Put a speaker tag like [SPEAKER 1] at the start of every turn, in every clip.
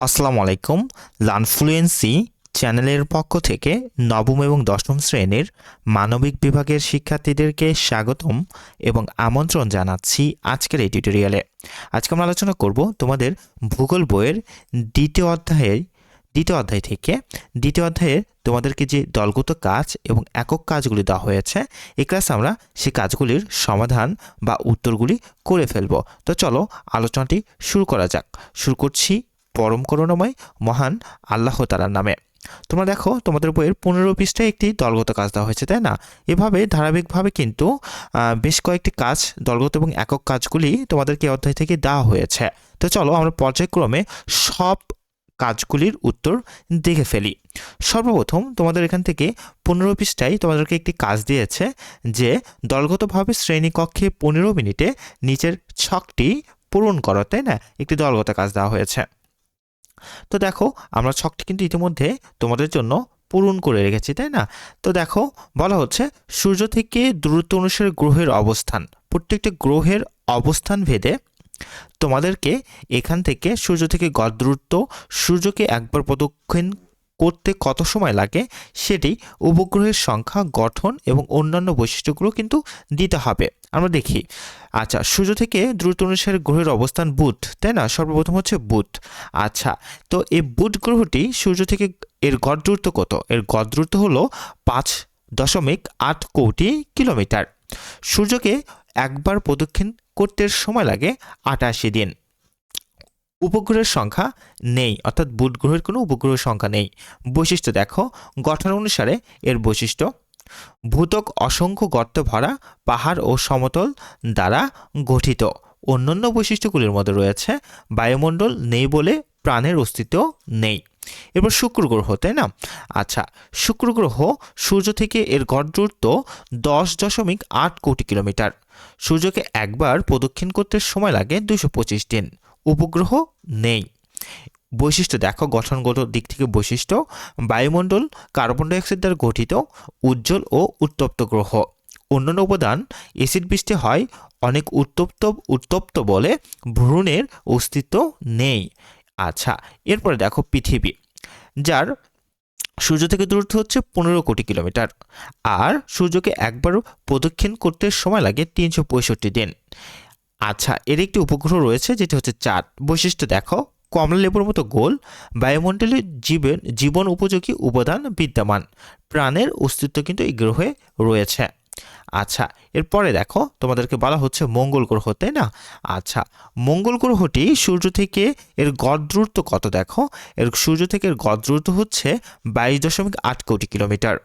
[SPEAKER 1] আসসালামু আলাইকুম। লানফ্লুয়েন্সি চ্যানেলের পক্ষ থেকে নবম এবং দশম শ্রেণির মানবিক বিভাগের শিক্ষার্থীদেরকে স্বাগতম এবং আমন্ত্রণ জানাচ্ছি আজকের এই টিউটোরিয়ালে। আজকে আমরা আলোচনা করব তোমাদের ভূগোল বইয়ের দ্বিতীয় অধ্যায়ের দ্বিতীয় অধ্যায় থেকে দ্বিতীয় অধ্যায়ের তোমাদেরকে যে দলগত কাজ এবং একক কাজগুলি দেওয়া হয়েছে এ ক্লাসে আমরা সেই কাজগুলির সমাধান বা উত্তরগুলি করে ফেলব। তো চলো আলোচনাটি শুরু করা যাক। শুরু করছি পরম করুণাময়, মহান আল্লাহ তালার নামে। তোমরা দেখো, তোমাদের বইয়ের পনেরো পৃষ্ঠায় একটি দলগত কাজ দেওয়া হয়েছে, তাই না? এভাবে, ধারাবাহিকভাবে কিন্তু বেশ কয়েকটি কাজ, দলগত এবং একক কাজগুলি তোমাদেরকে অধ্যায় থেকে দেওয়া হয়েছে। তো চলো, আমরা পর্যায়ক্রমে সব কাজগুলির উত্তর দেখে ফেলি। সর্বপ্রথম, তোমাদের এখান থেকে পনেরো পৃষ্ঠায় তোমাদেরকে একটি কাজ দিয়েছে যে, দলগতভাবে শ্রেণীকক্ষে পনেরো মিনিটে নিচের ছকটি পূরণ করো, তাই না? একটি দলগত কাজ দেওয়া হয়েছে। তো দেখো, আমরা ছকটি কিন্তু ইতিমধ্যে তোমাদের জন্য পূরণ করে রেখেছি, তাই না? তো দেখো, বলা হচ্ছে, সূর্য থেকে দূরত্ব অনুসারে গ্রহের অবস্থান। প্রত্যেকটি গ্রহের অবস্থান ভেদে তোমাদেরকে এখান থেকে সূর্য থেকে গড় দূরত্ব, সূর্যকে একবার প্রদক্ষিণ করতে কত সময় লাগে, সেটি উপগ্রহের সংখ্যা, গঠন এবং অন্যান্য বৈশিষ্ট্যগুলো কিন্তু দিতে হবে। আমরা দেখি। আচ্ছা সূর্য থেকে দ্রুত অনুসারে গ্রহের অবস্থান বুধ, তাই না? সর্বপ্রথম হচ্ছে বুধ। আচ্ছা তো এই বুধ গ্রহটি সূর্য থেকে এর গড় দূরত্ব কত? এর গড় দূরত্ব হলো পাঁচ দশমিক আট কোটি কিলোমিটার। সূর্যকে একবার প্রদক্ষিণ করতে সময় লাগে আটাশি দিন। উপগ্রহের সংখ্যা নেই, অর্থাৎ বুধ গ্রহের কোনো উপগ্রহের সংখ্যা নেই। বৈশিষ্ট্য দেখো, গঠন অনুসারে এর বৈশিষ্ট্য ভূতক অসংখ্য গর্তে ভরা পাহাড় ও সমতল দ্বারা গঠিত। অন্যান্য বৈশিষ্ট্যগুলির মধ্যে রয়েছে বায়ুমণ্ডল নেই বলে প্রাণের অস্তিত্ব নেই। এবার শুক্র গ্রহ, তাই না? আচ্ছা শুক্র গ্রহ সূর্য থেকে এর গড় দূরত্ব দশ দশমিক আট কোটি কিলোমিটার। সূর্যকে একবার প্রদক্ষিণ করতে সময় লাগে দুশো পঁচিশ দিন। উপগ্রহ নেই। বৈশিষ্ট্য, দেখো গঠনগত দিক থেকে বৈশিষ্ট্য, বায়ুমণ্ডল কার্বন ডাইঅক্সাইড দ্বারা গঠিত, উজ্জ্বল ও উত্তপ্ত গ্রহ। অন্যান্য উপাদান এসিড বৃষ্টি হয়, অনেক উত্তপ্ত উত্তপ্ত বলে ভ্রূণের অস্তিত্ব নেই। আচ্ছা এরপরে দেখো পৃথিবী, যার সূর্য থেকে দূরত্ব হচ্ছে পনেরো কোটি কিলোমিটার, আর সূর্যকে একবার প্রদক্ষিণ করতে সময় লাগে তিনশো পঁয়ষট্টি দিন। আচ্ছা এর একটি উপগ্রহ রয়েছে, যেটি হচ্ছে চাঁদ। বৈশিষ্ট্য, দেখো কমলা লেবুর মতো গোল বায়ুমণ্ডলে জীবন জীবন উপযোগী উপাদান বিদ্যমান। প্রাণের অস্তিত্ব কিন্তু এই গ্রহে রয়েছে। আচ্ছা এরপরে দেখো, তোমাদেরকে বলা হচ্ছে মঙ্গল গ্রহ, তাই না? আচ্ছা মঙ্গল গ্রহটি সূর্য থেকে এর গড় দূরত্ব কত দেখো? এর সূর্য থেকে এর গড় হচ্ছে বাইশ দশমিক আট কোটি কিলোমিটার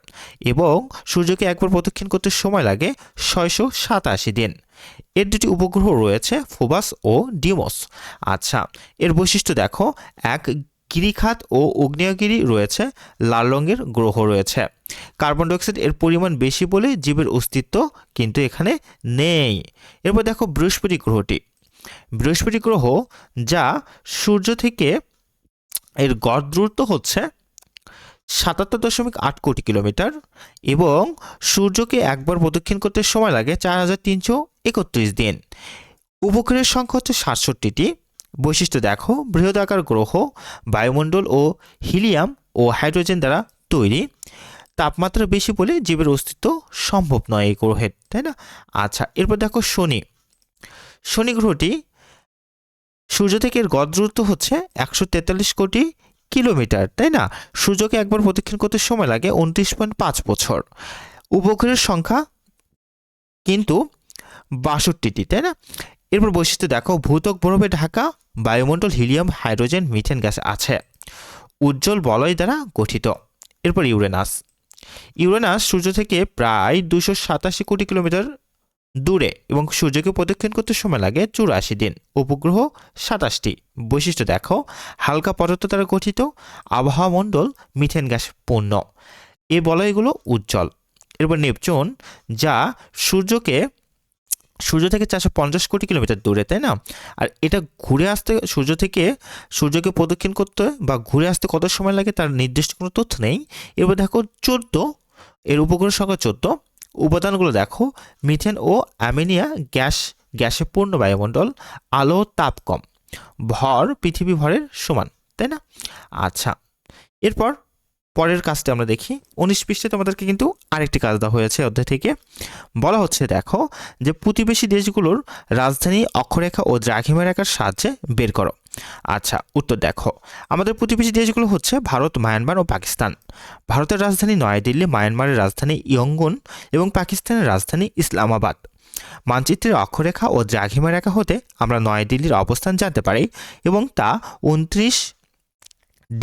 [SPEAKER 1] এবং সূর্যকে একবার প্রদক্ষিণ করতে সময় লাগে ছয়শো সাতাশি দিন। এর দুটি উপগ্রহ রয়েছে ফোবাস ও ডিমোস আচ্ছা এর বৈশিষ্ট্য দেখো, এক গিরিখাত ও অগ্নেয়গিরি রয়েছে, লাল রঙের গ্রহ রয়েছে। কার্বন ডাইঅক্সাইড এর পরিমাণ বেশি বলে জীবের অস্তিত্ব কিন্তু এখানে নেই। এরপর দেখো বৃহস্পতি গ্রহটি। বৃহস্পতি গ্রহ যা সূর্য থেকে এর গড় দূরত্ব হচ্ছে সাতাত্তর দশমিক আট কোটি কিলোমিটার এবং সূর্যকে একবার প্রদক্ষিণ করতে সময় লাগে চার হাজার তিনশো একত্রিশ দিন। উপগ্রহের সংখ্যা হচ্ছে সাতষট্টিটি। বৈশিষ্ট্য দেখো বৃহদাকার গ্রহ, বায়ুমণ্ডল ও হিলিয়াম ও হাইড্রোজেন দ্বারা তৈরি। তাপমাত্রা বেশি বলে জীবের অস্তিত্ব সম্ভব নয় এই গ্রহের, তাই না? আচ্ছা এরপর দেখো শনি। শনি গ্রহটি সূর্য থেকে এর দূরত্ব হচ্ছে একশো তেতাল্লিশ কোটি কিলোমিটার, তাই না? সূর্যকে একবার প্রদক্ষিণ করতে সময় লাগে উনত্রিশ পয়েন্ট পাঁচ বছর। উপগ্রহের সংখ্যা কিন্তু বাষট্টিটি, তাই না? এরপর বৈশিষ্ট্য দেখো ভূতক বরফে ঢাকা, বায়ুমণ্ডল, হিলিয়াম, হাইড্রোজেন, মিথেন গ্যাস আছে। উজ্জ্বল বলয় দ্বারা গঠিত। এরপর ইউরেনাস। ইউরেনাস সূর্য থেকে প্রায় দুশো সাতাশি কোটি কিলোমিটার দূরে এবং সূর্যকে প্রদক্ষিণ করতে সময় লাগে চুরাশি দিন। উপগ্রহ সাতাশটি। বৈশিষ্ট্য দেখো, হালকা পদার্থ দ্বারা গঠিত আবহাওয়া মণ্ডল মিথেন গ্যাস পূর্ণ। এ বলয়গুলো উজ্জ্বল। এরপর নেপচুন, যা সূর্যকে, সূর্য থেকে চারশো পঞ্চাশ কোটি কিলোমিটার দূরে, তাই না? আর এটা ঘুরে আসতে, সূর্য থেকে সূর্যকে প্রদক্ষিণ করতে বা ঘুরে আসতে কত সময় লাগে তার নির্দিষ্ট কোনো তথ্য নেই। এবার দেখো চোদ্দ, এর উপগ্রহ সংখ্যা চোদ্দ। উপাদানগুলো দেখো, মিথেন ও অ্যামিনিয়া গ্যাস, গ্যাসে পূর্ণ বায়ুমণ্ডল, আলো তাপ কম। ভর পৃথিবী ভরের সমান, তাই না? আচ্ছা এরপর পরের কাজটা আমরা দেখি। উনিশ পৃষ্ঠে তোমাদেরকে কিন্তু আরেকটি কাজ দেওয়া হয়েছে অধ্যায় থেকে। বলা হচ্ছে, দেখো, যে প্রতিবেশী দেশগুলোর রাজধানী অক্ষরেখা ও দ্রাঘিমা রেখার সাহায্যে বের করো। আচ্ছা উত্তর দেখো। আমাদের প্রতিবেশী দেশগুলো হচ্ছে ভারত, মায়ানমার ও পাকিস্তান। ভারতের রাজধানী নয়াদিল্লি, মায়ানমারের রাজধানী ইয়ঙ্গন এবং পাকিস্তানের রাজধানী ইসলামাবাদ। মানচিত্রের অক্ষরেখা ও দ্রাঘিমা রেখা হতে আমরা নয়াদিল্লির অবস্থান জানতে পারি এবং তা উনত্রিশ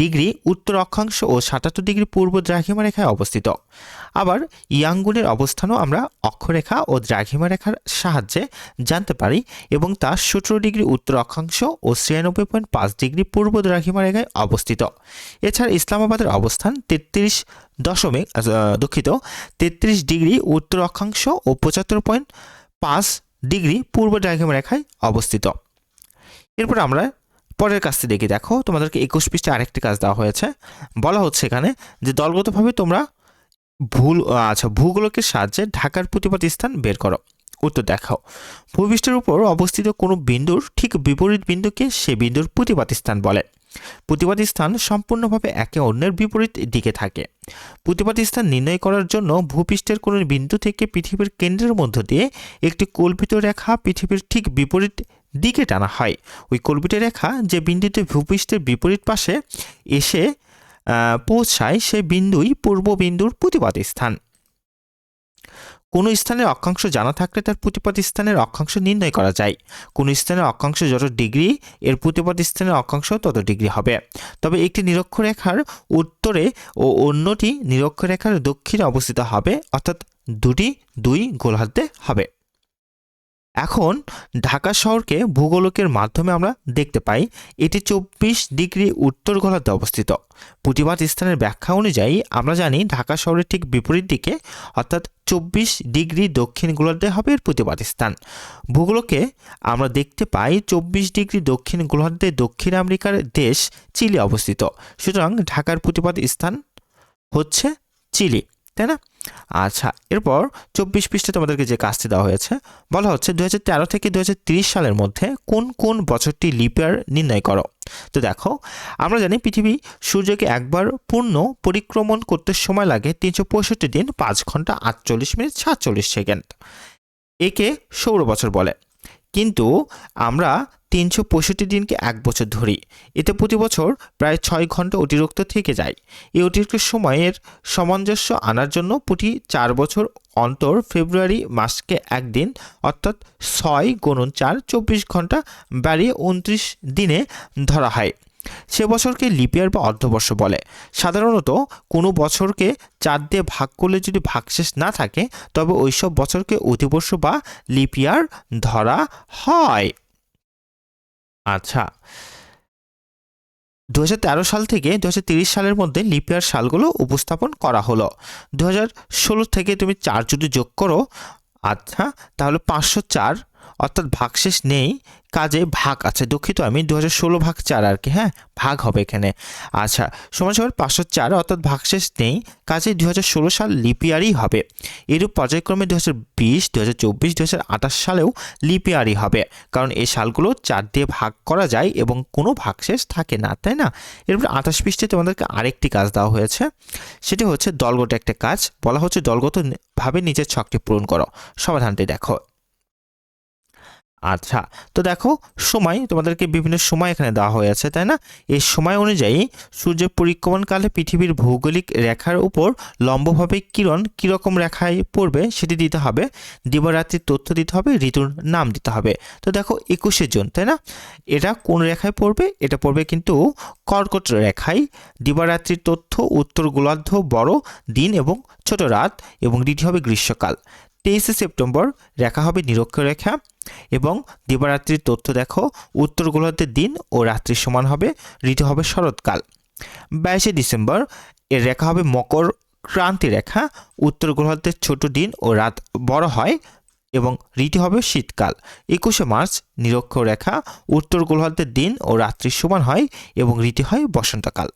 [SPEAKER 1] ডিগ্রি উত্তর অক্ষাংশ ও সাতাত্তর ডিগ্রি পূর্ব দ্রাঘিমা রেখায় অবস্থিত। আবার ইয়াঙ্গুনের অবস্থানও আমরা অক্ষরেখা ও দ্রাঘিমা রেখার সাহায্যে জানতে পারি এবং তা সতেরো ডিগ্রি উত্তর অক্ষাংশ ও ছিয়ানব্বই পয়েন্ট পাঁচ ডিগ্রি পূর্ব দ্রাঘিমা রেখায় অবস্থিত। এছাড়া ইসলামাবাদের অবস্থান তেত্রিশ দশমিক দুঃখিত, তেত্রিশ ডিগ্রি উত্তর অক্ষাংশ ও পঁচাত্তর পয়েন্ট পাঁচ ডিগ্রি পূর্ব দ্রাঘিমা রেখায় অবস্থিত। এরপর আমরা পরের কাজটি দেখি দেখো। তোমাদেরকে একুশ পৃষ্ঠে আরেকটি কাজ দেওয়া হয়েছে। বলা হচ্ছে এখানে যে, দলগতভাবে তোমরা ভুল আচ্ছা ভূগোলকের সাহায্যে ঢাকার প্রতিপাদ স্থান বের করো। উত্তর দেখাও। ভূপৃষ্ঠের উপর অবস্থিত কোনো বিন্দুর ঠিক বিপরীত বিন্দুকে সে বিন্দুর প্রতিপাত স্থান বলে। প্রতিপাদ স্থান সম্পূর্ণভাবে একে অন্যের বিপরীত দিকে থাকে। প্রতিপাদ স্থান নির্ণয় করার জন্য ভূপৃষ্ঠের কোনো বিন্দু থেকে পৃথিবীর কেন্দ্রের মধ্য দিয়ে একটি কল্পিত রেখা পৃথিবীর ঠিক বিপরীত দিকে টানা হয়। ওই কল্পিত রেখা যে বিন্দুতে ভূপৃষ্ঠের বিপরীত পাশে এসে পৌঁছায় সে বিন্দুই পূর্ব বিন্দুর প্রতিপাদ স্থান। কোনো স্থানের অক্ষাংশ জানা থাকলে তার প্রতিপাদ স্থানের অক্ষাংশ নির্ণয় করা যায়। কোনো স্থানের অক্ষাংশ যত ডিগ্রি, এর প্রতিপাদ স্থানের অক্ষাংশ তত ডিগ্রি হবে। তবে একটি নিরক্ষরেখার উত্তরে ও অন্যটি নিরক্ষরেখার দক্ষিণে অবস্থিত হবে, অর্থাৎ দুটি দুই গোলহাতে হবে। এখন ঢাকা শহরকে ভূগোলকের মাধ্যমে আমরা দেখতে পাই, এটি চব্বিশ ডিগ্রি উত্তর গোলার্ধে অবস্থিত। প্রতিবাদ স্থানের ব্যাখ্যা অনুযায়ী আমরা জানি ঢাকা শহরের ঠিক বিপরীত দিকে, অর্থাৎ চব্বিশ ডিগ্রি দক্ষিণ গোলার্ধে হবে এর প্রতিবাদ স্থান। ভূগোলকে আমরা দেখতে পাই চব্বিশ ডিগ্রি দক্ষিণ গোলার্ধে দক্ষিণ আমেরিকার দেশ চিলি অবস্থিত। সুতরাং ঢাকার প্রতিবাদ স্থান হচ্ছে চিলি, তাই না? আচ্ছা এরপর চব্বিশ পৃষ্ঠে তোমাদেরকে যে কাজটি দেওয়া হয়েছে, বলা হচ্ছে দু হাজার তেরো থেকে দুই হাজার ত্রিশ সালের মধ্যে কোন কোন বছরটি লিপিয়ার নির্ণয় করো? তো দেখো, আমরা জানি পৃথিবী সূর্যকে একবার পূর্ণ পরিক্রমণ করতে সময় লাগে তিনশো পঁয়ষট্টি দিন পাঁচ ঘণ্টা আটচল্লিশ মিনিট সাতচল্লিশ সেকেন্ড। একে সৌর বছর বলে। কিন্তু আমরা তিনশো পঁয়ষট্টি দিনকে এক বছর ধরি। এতে প্রতি বছর প্রায় ছয় ঘণ্টা অতিরিক্ত থেকে যায়। এই অতিরিক্ত সময়ের সামঞ্জস্য আনার জন্য প্রতি চার বছর অন্তর ফেব্রুয়ারি মাসকে একদিন অর্থাৎ ছয় গুণন চার চব্বিশ ঘণ্টা বাড়িয়ে উনত্রিশ দিনে ধরা হয়। সে বছরকে লিপিয়ার বা অর্ধবর্ষ বলে। সাধারণত কোনো বছরকে চার দিয়ে ভাগ করলে যদি ভাগশেষ না থাকে, তবে ওইসব বছরকে অধিবর্ষ বা লিপিয়ার ধরা হয়। আচ্ছা। দু হাজার তেরো সাল থেকে দু সালের মধ্যে লিপিয়ার সালগুলো উপস্থাপন করা হলো। দু হাজার ষোলো থেকে তুমি চার যদি যোগ করো আচ্ছা তাহলে পাঁচশো চার অর্থাৎ ভাগশেষ নেই, কাজে ভাগ আছে। দুঃখিত, আমি দু হাজার ষোলো ভাগ চার আর কি হ্যাঁ? ভাগ হবে এখানে। আচ্ছা সমান সমান পাঁচশো চার, অর্থাৎ ভাগশেষ নেই, কাজে দু হাজার ষোলো সাল লিপিয়ারই হবে। এরূপ পর্যায়ক্রমে দু হাজার বিশ দু হাজার চব্বিশ দু হাজার আঠাশ সালেও লিপিয়ারই হবে। কারণ এই সালগুলো চার দিয়ে ভাগ করা যায় এবং কোনো ভাগশেষ থাকে না, তাই না? এরপর আঠাশ পৃষ্ঠে তোমাদেরকে আরেকটি কাজ দেওয়া হয়েছে। সেটি হচ্ছে দলগত একটা কাজ। বলা হচ্ছে দলগতভাবে নিজের ছকটি পূরণ করো। সমাধানটি দেখো। আচ্ছা তো দেখো সময় তোমাদেরকে বিভিন্ন সময় এখানে দেওয়া হয়েছে তাই না? এই সময় অনুযায়ী সূর্যের পরিক্রমণকালে পৃথিবীর ভৌগোলিক রেখার উপর লম্বভাবে কিরণ কীরকম রেখায় পড়বে সেটি দিতে হবে। দিবারাত্রির তথ্য দিতে হবে, ঋতুর নাম দিতে হবে। তো দেখো একুশে জুন, তাই না? এটা কোন রেখায় পড়বে? এটা পড়বে কিন্তু কর্কট রেখায়। দিবারাত্রির তথ্য, উত্তর গোলার্ধ, বড়, দিন এবং ছোট রাত এবং ঋতু হবে গ্রীষ্মকাল। তেইশে সেপ্টেম্বর রেখা হবে নিরক্ষরেখা এবং দিবারাত্রির তথ্য দেখো, উত্তর গোলার্ধের দিন ও রাত্রি সমান হবে, ঋতু হবে শরৎকাল। বাইশে ডিসেম্বর, এর রেখা হবে মকর ক্রান্তি রেখা, উত্তর গোলার্ধের ছোট দিন ও রাত বড় হয় এবং ঋতু হবে শীতকাল। একুশে মার্চ নিরক্ষরেখা উত্তর গোলার্ধের দিন ও রাত্রির সমান হয় এবং ঋতু হয় বসন্তকাল।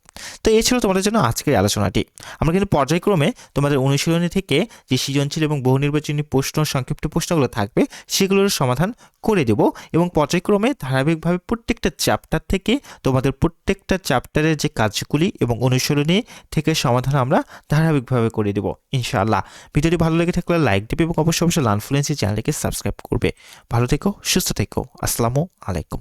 [SPEAKER 1] তো এই ছিল তোমাদের জন্য আজকের আলোচনাটি। আমরা কিন্তু পর্যায়ক্রমে তোমাদের অনুশীলনী থেকে যে সৃজনশীল এবং বহু নির্বাচনী প্রশ্ন, সংক্ষিপ্ত প্রশ্নগুলো থাকবে, সেগুলোর সমাধান করে দেব এবং পর্যায়ক্রমে ধারাবাহিকভাবে প্রত্যেকটা চ্যাপ্টার থেকে তোমাদের প্রত্যেকটা চ্যাপ্টারের যে কাজগুলি এবং অনুশীলনী থেকে সমাধান আমরা ধারাবাহিকভাবে করে দেব, ইনশাআল্লাহ। ভিডিওটি ভালো লেগে থাকলে লাইক দেবে এবং অবশ্যই অবশ্যই লানফ্লুয়েন্সি চ্যানেলটিকে সাবস্ক্রাইব করবে। ভালো থেকো, সুস্থ থেকো। আসসালামু আলাইকুম।